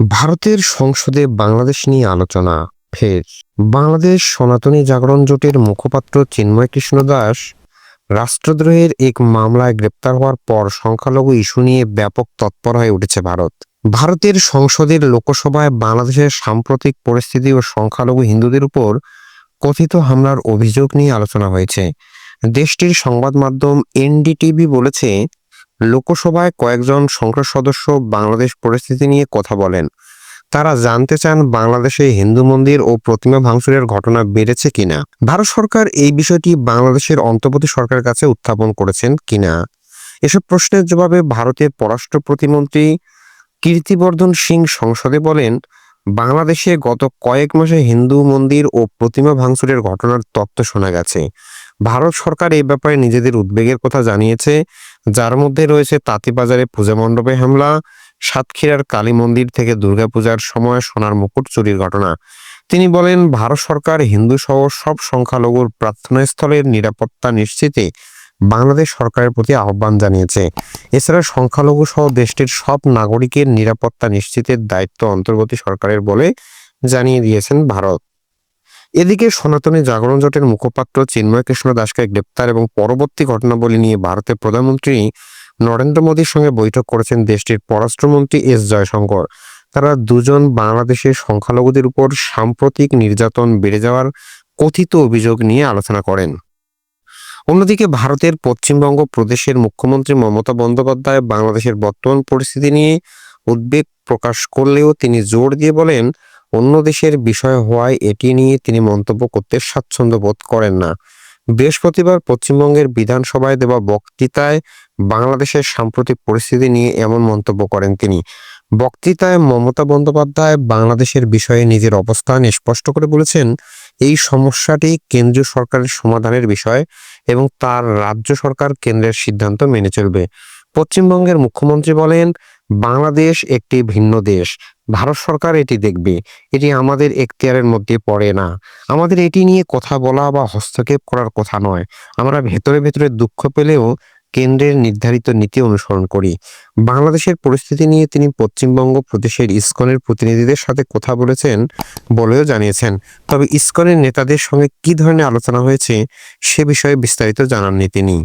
ভারতের সংসদে বাংলাদেশ নিয়ে আলোচনা, ফের বাংলাদেশ সনাতনী জাগরণ জোটের মুখপাত্র চিন্ময় কৃষ্ণ দাস রাষ্ট্রদ্রোহের এক মামলায় গ্রেপ্তার হওয়ার পর সংখ্যালঘু ইস্যু নিয়ে ব্যাপক তৎপর হয়ে উঠেছে ভারত। ভারতের সংসদের লোকসভায় বাংলাদেশের সাম্প্রতিক পরিস্থিতি ও সংখ্যালঘু হিন্দুদের উপর কথিত হামলার অভিযোগ নিয়ে আলোচনা হয়েছে। দেশটির সংবাদ মাধ্যম এনডিটিভি বলেছে লোকসভায় কয়েকজন সংসদ সদস্য বাংলাদেশ পরিস্থিতি নিয়ে কথা বলেন। তারা জানতে চান বাংলাদেশে হিন্দু মন্দির ও প্রতিমা ভাঙচুরের ঘটনা বেড়েছে কিনা। ভারত সরকার এই বিষয়টি বাংলাদেশের অন্তর্বর্তী সরকারের কাছে উত্থাপন করেছেন কিনা? এসব প্রশ্নের জবাবে ভারতের পররাষ্ট্র প্রতিমন্ত্রী কীর্তিবর্ধন সিং সংসদে বলেন, বাংলাদেশে গত কয়েক মাসে হিন্দু মন্দির ও প্রতিমা ভাঙচুরের ঘটনার তথ্য শোনা গেছে। ভারত সরকার এই ব্যাপারে নিজেদের উদ্বেগের কথা জানিয়েছে। যার মধ্যে রয়েছে তাঁতিবাজারে পূজা মণ্ডপে হামলা, সাতক্ষীরার কালী মন্দির থেকে দুর্গাপূজার সময় সোনার মুকুট চুরির ঘটনা। তিনি বলেন, ভারত সরকার হিন্দু সহ সব সংখ্যালঘুর প্রার্থনাস্থলের নিরাপত্তা নিশ্চিতে বাংলাদেশ সরকারের প্রতি আহ্বান জানিয়েছে। এছাড়া সংখ্যালঘু সহ দেশটির সব নাগরিকের নিরাপত্তা নিশ্চিতের দায়িত্ব অন্তর্বর্তী সরকারের বলে জানিয়ে দিয়েছেন ভারত। এদিকে সনাতনী জাগরণ জোটের মুখপাত্র চিন্ময় কৃষ্ণ দাসকে গ্রেপ্তার এবং পরবর্তী ঘটনাবলী নিয়ে ভারতের প্রধানমন্ত্রী নরেন্দ্র মোদীর সঙ্গে বৈঠক করেছেন দেশটির পররাষ্ট্রমন্ত্রী এস জয়শঙ্কর। তারা দুজন বাংলাদেশের সংখ্যালঘুদের উপর সাম্প্রতিক নির্যাতন বেড়ে যাওয়ার কথিত অভিযোগ নিয়ে আলোচনা করেন। অন্যদিকে ভারতের পশ্চিমবঙ্গ প্রদেশের মুখ্যমন্ত্রী মমতা বন্দ্যোপাধ্যায় বাংলাদেশের বর্তমান পরিস্থিতি নিয়ে উদ্বেগ প্রকাশ করলেও তিনি জোর দিয়ে বলেন অন্য দেশের বিষয় হওয়ায় এটি নিয়ে তিনি মন্তব্য করতে স্বাচ্ছন্দ্য বোধ করেন না। বৃহস্পতিবার পশ্চিমবঙ্গের বিধানসভায় দেওয়া বক্তৃতায় বাংলাদেশের সাম্প্রতিক পরিস্থিতি নিয়ে এমন মন্তব্য করেন তিনি। বক্তৃতায় মমতা বন্দ্যোপাধ্যায় বাংলাদেশের বিষয়ে নিজের অবস্থান স্পষ্ট করে বলেছেন, এই সমস্যাটি কেন্দ্রীয় সরকারের সমাধানের বিষয় এবং তার রাজ্য সরকার কেন্দ্রের সিদ্ধান্ত মেনে চলবে। পশ্চিমবঙ্গের মুখ্যমন্ত্রী বলেন, বাংলাদেশ একটি ভিন্ন দেশ। ভারত সরকার এটি দেখবে। এটি আমাদের এখতিয়ারের মধ্যে পড়ে না। আমাদের এটি নিয়ে কথা বলা বা হস্তক্ষেপ করার কথা নয়। আমরা ভেতরে ভেতরে দুঃখ পেলেও কেন্দ্রের নির্ধারিত নীতি অনুসরণ করি। বাংলাদেশের পরিস্থিতি নিয়ে তিনি পশ্চিমবঙ্গ প্রদেশের ইসকনের প্রতিনিধিদের সাথে কথা বলেছেন বলেও জানিয়েছেন। তবে ইসকনের নেতাদের সঙ্গে কি ধরনের আলোচনা হয়েছে, সে বিষয়ে বিস্তারিত জানাননি তিনি।